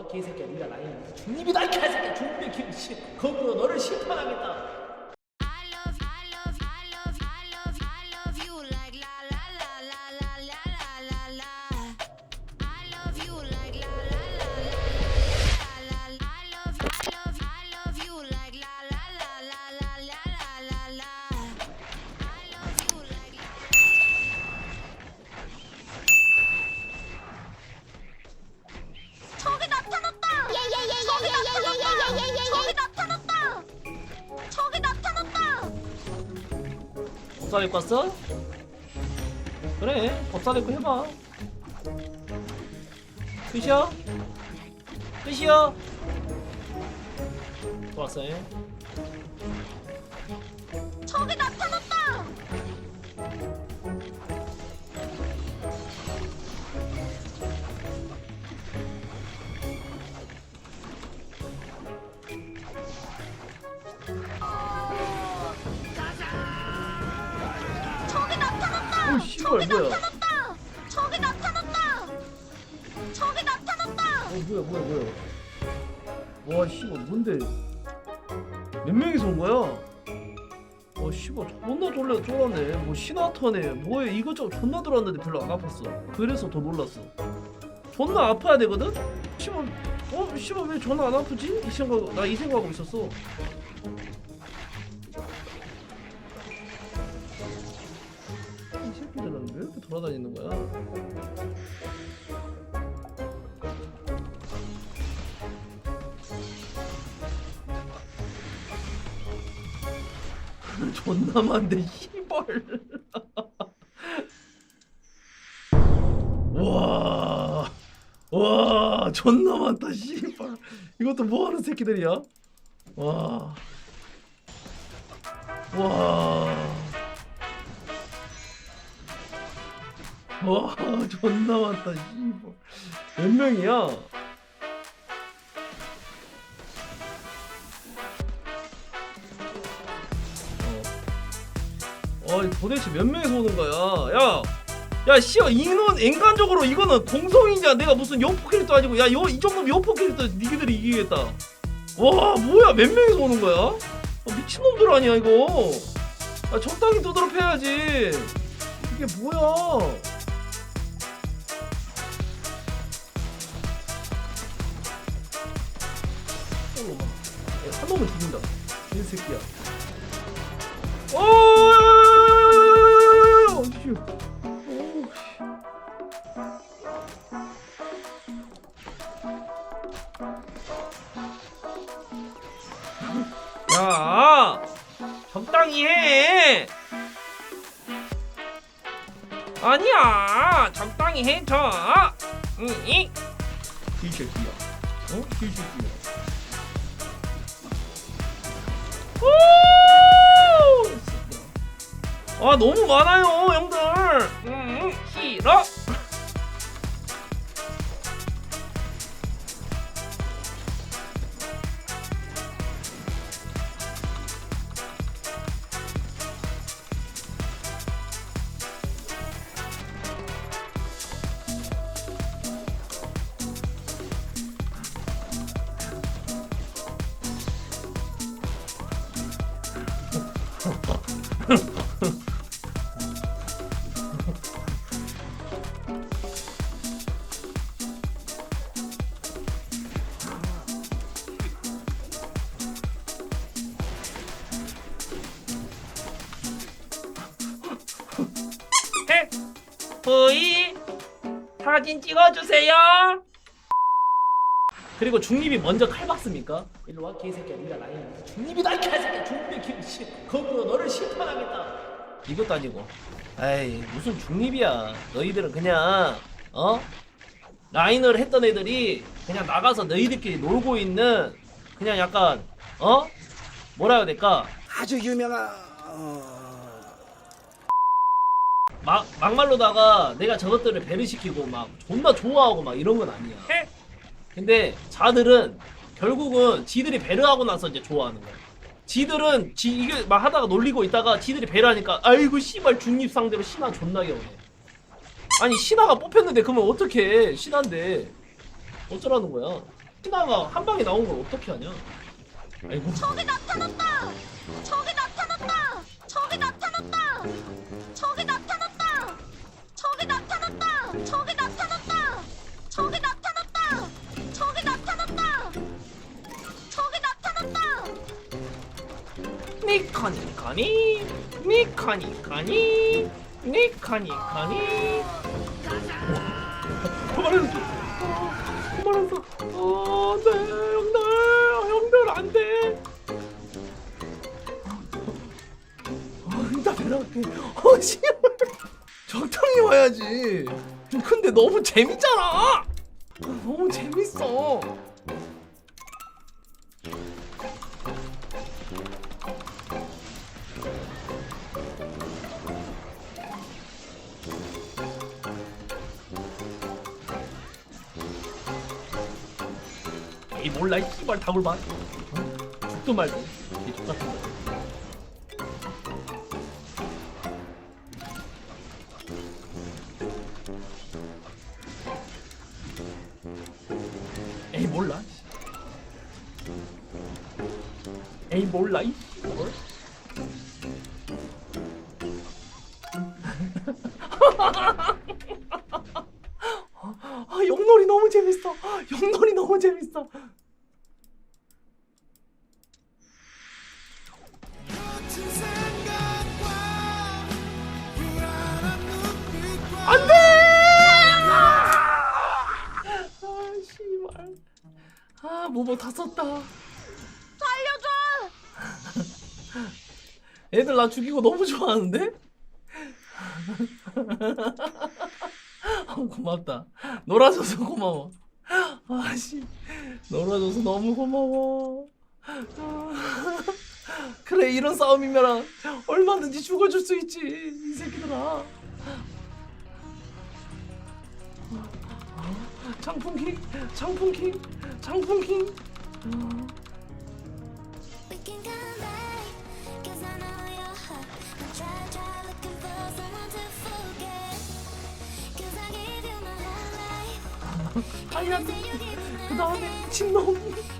와 개새끼야 네가 라이언 중립이다 이 개새끼야. 중립의 김씨 검으로 너를 심판하겠다 법사 데리고 왔어? 그래 법사 데리고 해봐 끝이야? 끝이야? 좋았어 예. 저기 나타났다! 오 씨발 뭐야 나타났다! 저기 나타났다! 저기 나타났다! 어 뭐야 뭐야 뭐야 와 씨발 뭔데 몇 명이서 온 거야? 어 씨발 존나 졸라 쫄았네 뭐 신화터네 뭐야 이것저것 존나 들어왔는데 별로 안 아팠어 그래서 더 놀랐어 존나 아파야 되거든? 씨발 어 씨발 왜 존나 안 아프지? 이 생각 나 이 생각하고 있었어 돌아다니는 거야? 존나 많네 씨발 와, 와, 존나 많다, 씨발. 이것도 뭐 하는 새끼들이야? 와, 와, 와, 존나 많다, 씨발. 몇 명이야? 어. 어, 도대체 몇 명이서 오는 거야? 야, 야, 씨야, 인원 인간적으로 이거는 공성이냐? 내가 무슨 여포 캐릭터 아니고, 야, 여, 이 정도면 여포 캐릭터 니들이 이기겠다. 와, 뭐야, 몇 명이서 오는 거야? 어, 미친놈들 아니야 이거? 아, 적당히 두드럽 해야지. 이게 뭐야? 놈을 죽인다. 이 새끼야. 어, 씨. 어우, 씨. 야, 적당히 해. 아니야, 적당히 해줘. 이 새끼야. 어? 이 새끼야. 오! 아 너무 많아요 형들 음 해 보이 사진 찍어주세요 그리고 중립이 먼저 칼 박습니까? 일로 와 개새끼야. 네가 라이언 중립이다 이 개새끼야 중립의 김씨 검으로 너를 심판하겠다. 이것도 아니고. 에이 무슨 중립이야. 너희들은 그냥 어? 라인을 했던 애들이 그냥 나가서 너희들끼리 놀고 있는 그냥 약간 어? 뭐라 해야 될까? 아주 유명한 어... 막 막말로다가 내가 저것들을 배를 시키고 막 존나 좋아하고 막 이런 건 아니야. 근데 자들은 결국은 지들이 배려하고 나서 이제 좋아하는 거야. 지들은 지 이게 막 하다가 놀리고 있다가 지들이 배려하니까 아이고 씨발 중립 상대로 신화 존나게 오네. 아니 신화가 뽑혔는데 그러면 어떻게 신화인데 어쩌라는 거야? 신화가 한 방에 나온 걸 어떻게 하냐? 아이고. 저기 나타났다. 저기 카니 카니 니카니 카니. 그만했어 그만했어 안돼 형들 형들 안돼. 아 이따 배나갈게. 어 씨발. 적당히 와야지. 근데 너무 재밌잖아 너무 재밌어 이 몰라 이 씨발 봐. 어? 죽도 말고. 이 X같은 거. 에이 몰라. 에이 몰라 이 씨발. 아 영놀이 너무 재밌어. 영놀이 너무 재밌어 안돼! 아 씨발. 아 모모 다 썼다. 살려줘. 애들 나 죽이고 너무 좋아하는데? 아, 고맙다. 놀아줘서 고마워. 아씨. 놀아줘서 너무 고마워. 아, 그래 이런 싸움이면 얼마든지 죽어줄 수 있지 이 새끼들아 장풍킹 장풍킹 장풍킹 아니 안돼 그 다음에 침 나옵니다